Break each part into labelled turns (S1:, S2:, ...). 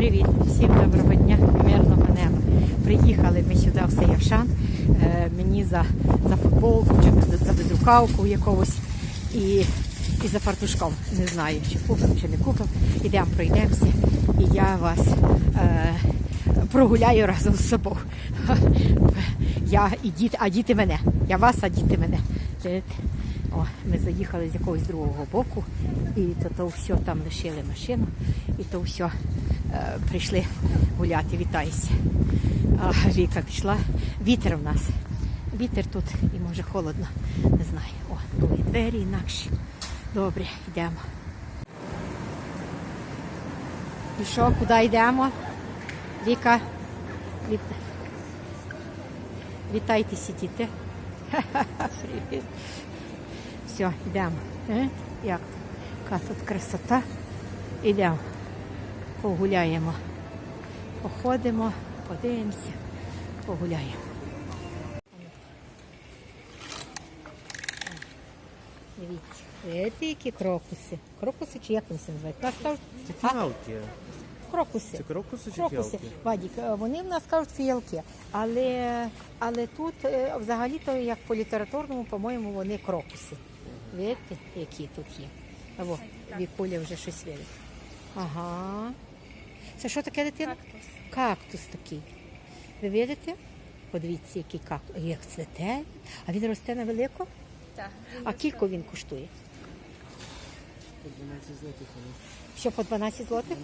S1: Привіт, всім доброго дня, мирного неба. Приїхали ми сюди в Саявшан. Е, мені за, за футболку чи за, за безрукавку якогось і, і за фартушком. Не знаю, чи купив, чи не купив. Ідемо, пройдемося, і я вас е, прогуляю разом з собою. Я і діти, а діти мене. Я вас, а діти мене. О, ми заїхали з якогось другого боку, і то, то все там лишили машину, і то все прийшли гуляти, вітайся. А Віка пішла. Вітер в нас. Вітер тут і може холодно. Не знаю. О, були двері інакші. Добре, йдемо. І що, куди йдемо? Віка, віт... вітайтеся, діти. Все, йдемо. Е? Як? Яка тут красота. Йдемо. Погуляємо. Походимо, подивимося, погуляємо. Дивіться, які крокуси. Крокуси чи як вони називають?
S2: Це фіалки.
S1: крокуси.
S2: Це крокуси чи
S1: Крокуси.
S2: фіалки?
S1: Вадік, е, вони в нас кажуть фіалки. Але, але тут е, взагалі-то, як по літературному, по-моєму, вони крокуси. Видите, які тут є. Або Вікуля вже щось видить. Ага. Це що таке дитина?
S3: Кактус.
S1: Кактус такий. Ви видите? Подивіться, який кактус. Як цвете. А він росте на велико?
S3: Так.
S1: А кілько він коштує?
S2: По 12 злотих.
S1: Що по 12 злотих?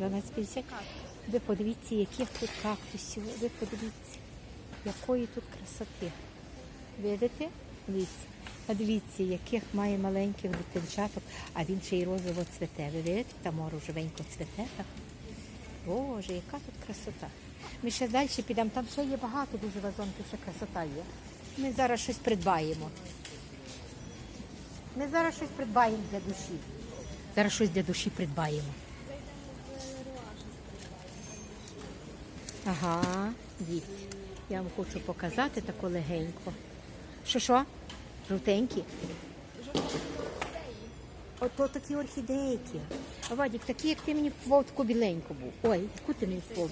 S2: 12,50.
S1: 12,50. Ви подивіться, яких тут кактусів. Ви подивіться, якої тут красоти. Видите? Дивіться. А дивіться, яких має маленьких дитинчаток, а він ще й розово цвете. Ви видите, там рожевенько цвете. Так? Боже, яка тут красота. Ми ще далі підемо, там ще є багато дуже вазонків, ще красота є. Ми зараз щось придбаємо. Ми зараз щось придбаємо для душі. Зараз щось для душі придбаємо. Ага, дивіться. Я вам хочу показати таку легенько. Що що? Жовтенькі? Ото такі орхідейки. А Вадік, такі, як ти мені купував, таку біленьку був. Ой, яку ти мені купував?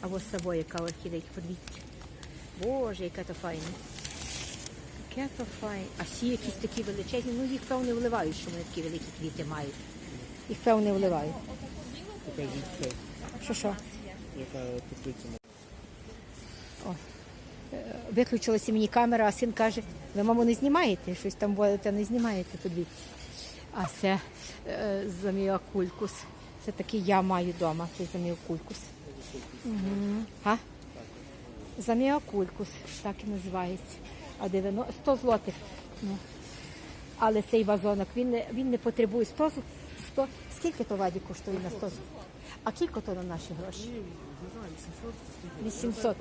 S1: А ось собою яка орхідейка, подивіться. Боже, яка то файна. Яке то файне. А всі якісь такі величезні, ну їх певне вливають, що вони такі великі квіти мають. Їх певне вливають. Що що?
S2: Яка теплиця.
S1: Виключилася мені камера, а син каже, ви мамо не знімаєте? Щось там будете не знімаєте, подивіться. А це е, заміокулькус. Це такий я маю вдома, цей заміокулькус. Угу. А? Заміокулькус, так і називається. А 90, 100 злотих. Ну. Але цей вазонок, він не, він не потребує 100, 100. Скільки то ваді коштує на 100 злотих? А скільки то на наші гроші? 800.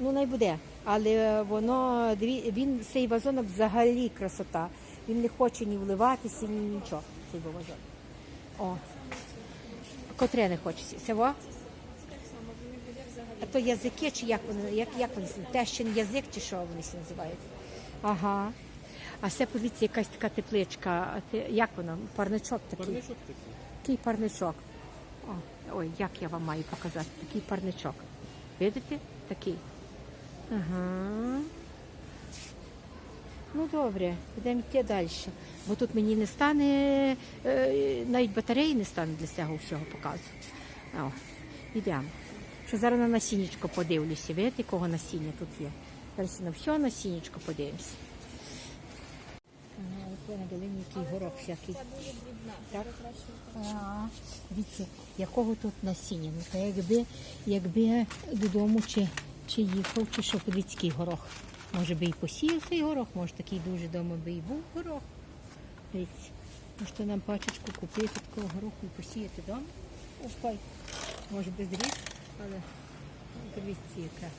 S1: Ну, не буде. Але воно дві- він цей вазонок взагалі красота. Він не хоче ні вливатися, ні нічого. Цей вазон. О. Котре не хочеться. Це во? А то язики, чи як вони, як, як вони? Тещин язик, чи що вони називають? Ага. А це, подивіться, якась така тепличка. Як вона? Парничок такий.
S2: Парничок такий.
S1: Такий парничок. О, ой, як я вам маю показати? Такий парничок. Видите? Такий. Ага. Ну добре, будемо йти далі. Бо тут мені не стане, е, навіть батареї не стане для цього всього показу. О, йдемо. Що зараз на насіннячко подивлюся. Видите, якого насіння тут є? Зараз на все насіннячко подивимося. Ага, от на долині який горох всякий. Так? А, Дивіться, якого тут насіння. Ну, якби, якби додому чи, чи їхав, чи що, подивіться, горох. Може би і посіяв цей горох, може такий дуже вдома би і був горох. Дивіться, можете нам пачечку купити такого гороху і посіяти вдома. Ой, може без різ, але дивіться, яка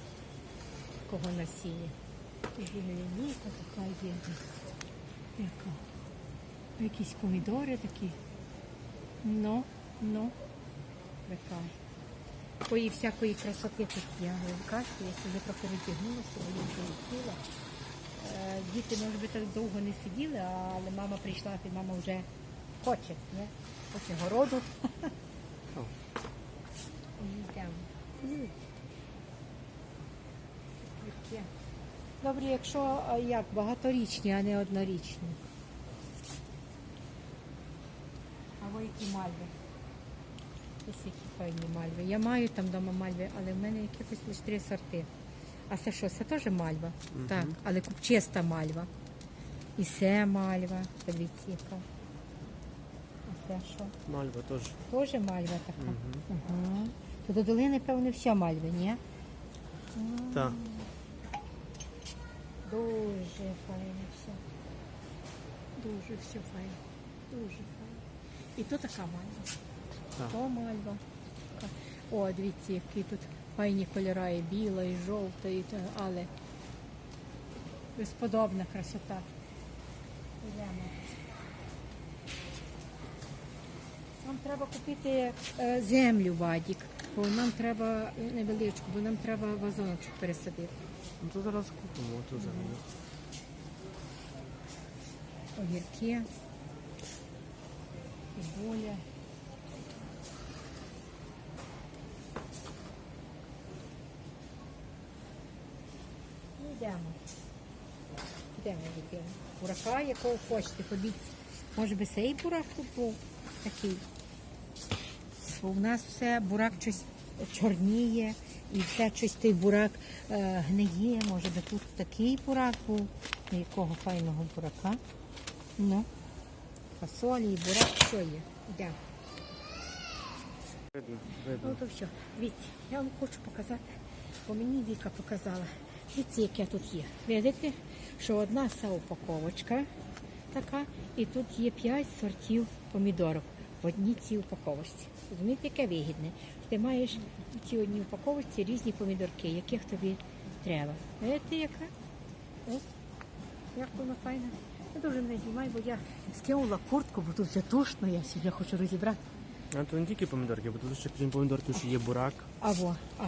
S1: такого насіння. Земляніка така є. Яка? Якісь помідори такі. Ну, ну, така. Такої всякої красоти тут є. Кажете, я собі трохи розтягнулася, бо я вже летіла. Е, Діти, може би, так довго не сиділи, але мама прийшла, і мама вже хоче, не? хоче городу. Добре, якщо як багаторічні, а не однорічні. Або які мальви. Файні мальви. Я маю там вдома мальви, але в мене якихось лише три сорти. А це що? Це теж мальва? Так, але купчиста мальва. І це мальва. Подивіться, яка. А це що?
S2: Мальва теж.
S1: Теж мальва така.
S2: Мгм.
S1: Ага. То до долини, певно, все мальви, ні?
S2: Так.
S1: Дуже файно все. Дуже все файно. Дуже файно. І то така мальва.
S2: Так.
S1: То мальва. Така. О, дивіться, які тут файні кольори, і біла, і жовта, і та, але безподобна красота. Нам треба купити е, землю, Вадік, бо нам треба е, невеличку, бо нам треба вазоночок пересадити.
S2: Ну то зараз купимо ту землю.
S1: огірки, цибуля. Йдемо. Йдемо, йдемо. Бурака, якого хочете, подивіться. Може би цей бурак тут був такий. Бо в нас все бурак щось чорніє, і все щось той бурак е, гниє. Може би тут такий бурак був. Ну, Якого файного бурака. Ну, фасолі і бурак, що є. Йдемо.
S2: Видно,
S1: Ну то все. Дивіться, я вам хочу показати, бо мені Віка показала. Дивіться, яке тут є. Видите, що одна ця упаковочка така, і тут є 5 сортів помідорок в одній цій упаковочці. Розумієте, яке вигідне? Ти маєш в цій одній упаковочці різні помідорки, яких тобі треба. Видите, яка? Ось, як вона файна. Я дуже не знімаю, бо я скинула куртку, бо тут вже тушно, я сьогодні хочу розібрати.
S2: А то не тільки помідорки, бо тут ще крім помідорків ще є бурак.
S1: Або, а,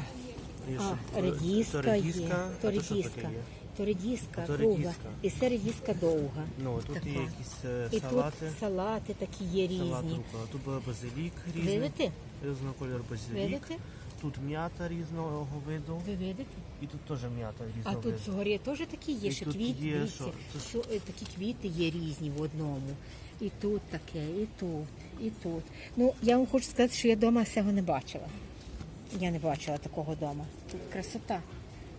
S2: Є
S1: а, редіска
S2: то редіска,
S1: є,
S2: а
S1: то
S2: то що
S1: редіска,
S2: таке є?
S1: то редіска
S2: А то
S1: круга,
S2: редіска.
S1: і це редіска довга.
S2: Ну, тут
S1: Така.
S2: є якісь е,
S1: І
S2: салати.
S1: тут салати такі є
S2: Салат
S1: різні.
S2: рукола. Тут буде базилік різний.
S1: Видите?
S2: Різного кольору базилік.
S1: Видите?
S2: Тут м'ята різного виду.
S1: Ви видите?
S2: І тут теж м'ята
S1: А
S2: різного
S1: тут
S2: виду.
S1: згорі теж такі є,
S2: І
S1: що
S2: тут
S1: квіти,
S2: є,
S1: дивіться,
S2: що? Це-
S1: що, е, такі квіти є різні в одному. І тут таке, і тут, і тут. Ну, я вам хочу сказати, що я вдома цього не бачила. Я не бачила такого дому. Тут красота.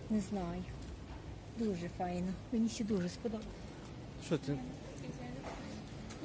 S1: Не знаю. Дуже файно. Мені ще дуже сподобалося.
S2: Що ти?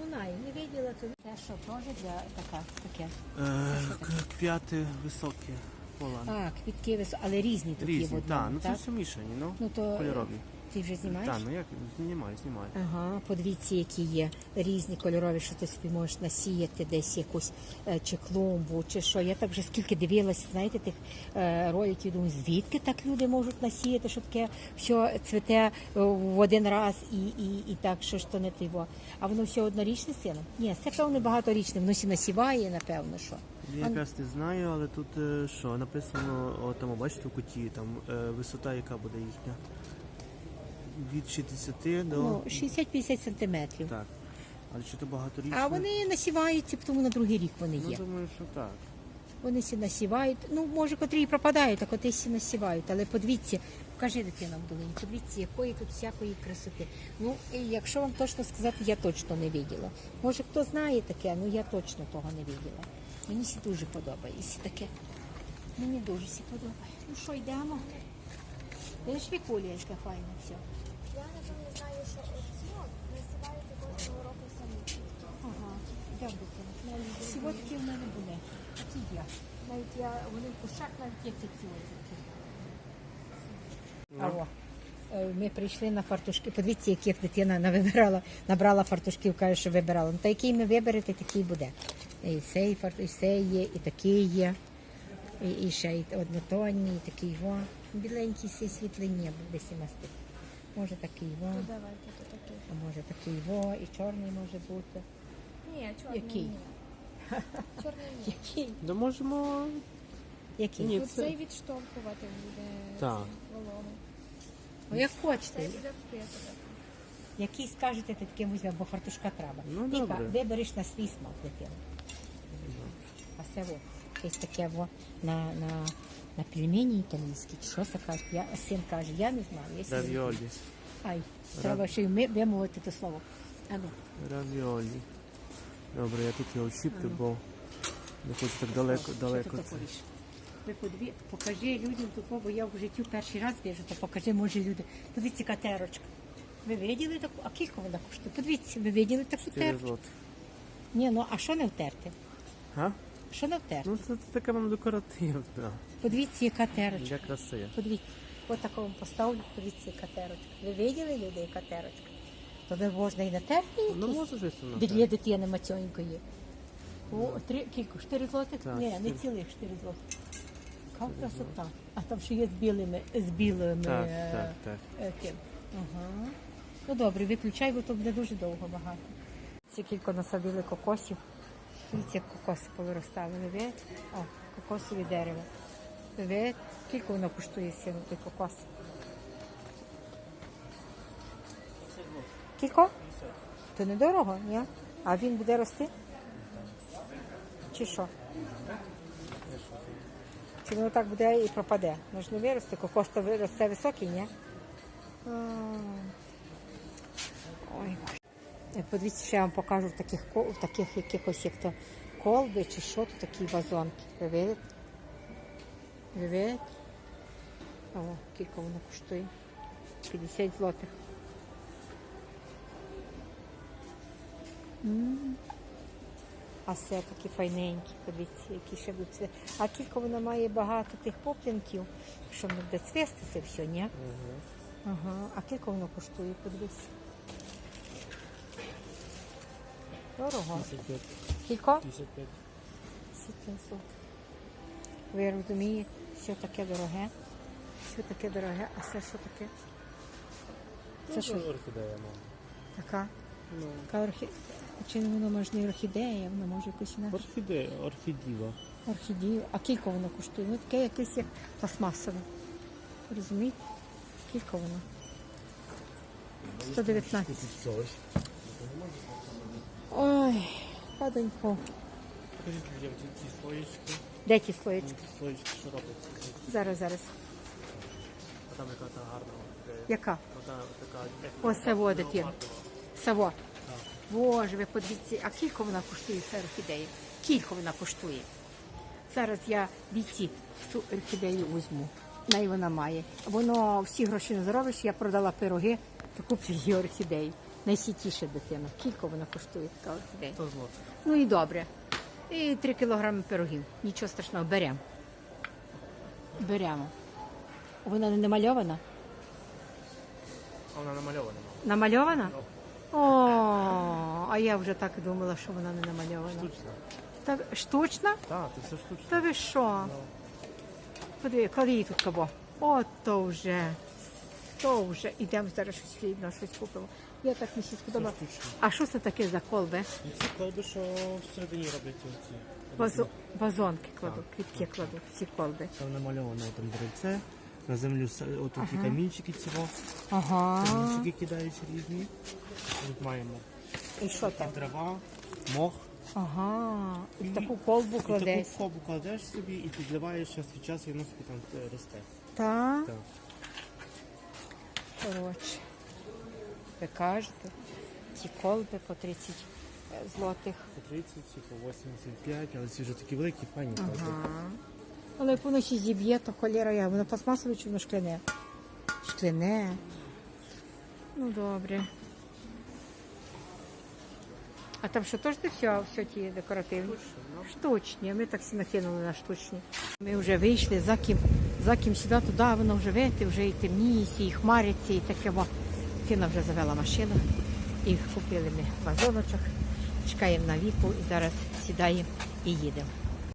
S1: Ну, най, не виділа то. Це що, теж для така, таке?
S2: Е, квіти високі. Полан.
S1: А, квітки високі, але різні тут є
S2: Різні, так, ну це
S1: так?
S2: все мішані, ну,
S1: Ну, то
S2: кольорові.
S1: Ти вже знімаєш?
S2: Так, ну як, знімаю, знімаю.
S1: Ага, подивіться, які є різні кольорові, що ти собі можеш насіяти десь якусь е, чи клумбу, чи що. Я так вже скільки дивилася, знаєте, тих е, роликів, думаю, звідки так люди можуть насіяти, що таке все цвете е, в один раз і, і, і так, що ж то не тиво. А воно все однорічне сино? Ні, це певно багаторічне, воно сі насіває, напевно, що.
S2: Я якраз не знаю, але тут що, написано, о, там, бачите, в куті, там висота, яка буде їхня. Від 60 до.
S1: Ну, 60-50 сантиметрів.
S2: Так. Але чи то багаторічне?
S1: А вони насіваються, тому на другий рік вони
S2: Ну,
S1: є.
S2: думаю, що так.
S1: Вони сі насівають. Ну, може, котрі і пропадають, а котрі сі насівають. Але подивіться, покажи дитина в долині, подивіться, якої тут всякої красоти. Ну, і якщо вам точно сказати, я точно не виділа. Може, хто знає таке, ну я точно того не виділа. Мені сі дуже подобається таке. Мені дуже сі подобає. Ну що, йдемо? Видиш, Вікулія, яка файна все.
S3: Я напевно знаю, що оці от називаються кожного року самі.
S1: Ага, дитина. Сьогодні в мене буде. Такі є. Навіть я, вони в кущах навіть є ці цілочки. Алло. Е, Ми прийшли на фартушки. Подивіться, яких дитина навибирала, набрала фартушків, каже, що вибирала. Ну, та який ми виберете, такий буде. І цей фарт, і цей є, і такий є. І, і ще й однотонні, і такий во. Біленький сей світлий ні, буде сімасти. Може такий во,
S3: Ну давайте то такий.
S1: а може такий во, і чорний може бути.
S3: Ні, чорний
S1: Який?
S3: ні. Чорний ні.
S1: Який?
S2: Да можемо.
S1: Який?
S2: Ні.
S3: Тут
S2: це-
S3: цей відштовхувати буде
S2: Так.
S3: вологу.
S1: Ну, як хочете.
S3: Цей буде впитувати.
S1: Який скажете, ти таким візьмемо, бо фартушка треба.
S2: Ну,
S1: Віка,
S2: добре.
S1: вибереш на свій смак дитину. А це во. Якесь таке во, на, на, на пельмені італійські. Що це кажуть? Я, син каже, я не знаю. Я
S2: Равіолі.
S1: Ай, треба ще й ми- вимовити те слово. А ну,
S2: Равіолі. Добре, я тут його щіпки, бо не хочу так далеко,
S1: що
S2: далеко.
S1: ти
S2: це.
S1: таке? Ви подиві, покажи людям тут, бо я в житті перший раз біжу, то покажи, може, люди. Подивіться, катерочка. Ви виділи таку? А кілько вона коштує? Подивіться, ви виділи таку терку? Ні, ну а що не втерти?
S2: А?
S1: Що не втерти?
S2: Ну це, це таке вам декоративна.
S1: Подивіться, яка терочка.
S2: Для краси.
S1: Подивіться, от такого поставлю, подивіться, яка терочка. Ви виділи люди, яка терочка? То не можна і на терпі
S2: Ну
S1: якісь?
S2: може щось воно.
S1: Для дитини мацьонької. О, три, кілько, чотири злотих?
S2: Так,
S1: Ні, не
S2: чотири.
S1: цілих чотири злотих. Яка красота. А там ще є з білими, з білими
S2: Так,
S1: е,
S2: так, так.
S1: е, тим. Ага. Ну добре, виключай, бо то буде дуже довго багато. Ці кілько насадили кокосів. Дивіться, кокоси повиростали. Ви? О, кокосові дерева. Ви? Скільки воно коштує сину, той кокос? Кілько? То недорого, ні? А він буде рости? Чи що? Чи воно так буде і пропаде? Може не виросте, кокос то ви- росте високий, ні? Ой. Е, Подивіться, що я вам покажу в таких, в таких якихось як то колби чи що то такі вазонки. Ви видите? Ви видите? О, скільки воно коштує? 50 злотих. М. А все такі файненькі, подивіться, які ще будуть цвісти. А кілька вона має багато тих поплінків, що не буде цвісти це все, ні? Ага. А кілька воно коштує, подивись. Дорого. Кілько?
S2: 55.
S1: 55. Ви розумієте, що таке дороге? Що таке дороге, а це що таке? Це що?
S2: орхідея, мама.
S1: Така?
S2: Ну,
S1: Така орхі... Чи воно може не орхідея, воно може якось інакше.
S2: орхідея, орхідіва.
S1: Орхідію. А кілько воно коштує? Ну таке якесь як пластмасове. Розумієте? Кілько воно? 119. Ой, падонько.
S2: Покажіть людям ті слоїчки.
S1: Де ті
S2: слоїчки, що робиться.
S1: Зараз, зараз.
S2: А там яка та гарна.
S1: Яка?
S2: Ота така.
S1: Ось це
S2: вона,
S1: є. Саво. Боже, ви подивіться, а кілько вона коштує ця орхідея? Кілько вона коштує? Зараз я віці цю орхідею візьму. Най вона має. Воно всі гроші не заробиш, я продала пироги, то куплю її орхідею. Найсвітіша дитина. Кілько вона коштує така орхідея?
S2: 100 злотих.
S1: Ну і добре. І 3 кілограми пирогів. Нічого страшного, беремо. Беремо. Вона не намальована?
S2: А вона намальована.
S1: Намальована? О, а я вже так думала, що вона не намальована.
S2: Штучна.
S1: Та штучна?
S2: Так, це все штучно.
S1: Та ви що? Подиви, коли її тут кабо? О, то вже. То вже. Ідемо зараз щось хлібно, щось купимо. Я так мені сподобала. А що це таке за колби?
S2: Ці колби, що всередині роблять оці.
S1: Вазо... Вазонки кладу, квітки кладу, всі колби.
S2: Там намальовано там деревце, на землю с- отут ага. камінчики цього,
S1: Ага.
S2: камінчики кидають різні. Тут маємо
S1: І що там?
S2: трава, мох.
S1: Ага. І в таку колбу
S2: І
S1: кладеш.
S2: таку колбу кладеш собі і підливаєш час від часу, і воно собі там е, росте.
S1: Так.
S2: Так.
S1: Коротше. Ви кажете, ці колби по 30 злотих.
S2: По 30 чи по 85, але ці вже такі великі, файні колби.
S1: Ага. Але як воно ще зіб'є, то холєра я. Воно пластмасове чи воно шкляне? Шкляне. Ну добре. А там що теж все, все ті декоративні? Штучні. Ми так всі накинули на штучні. Ми вже вийшли, за ким, за ким сюди, туди, воно вже вийти, вже і темніється, і хмариться, і таке. Фіна вже завела машину. І купили ми вазоночок. Чекаємо на віку і зараз сідаємо і їдемо.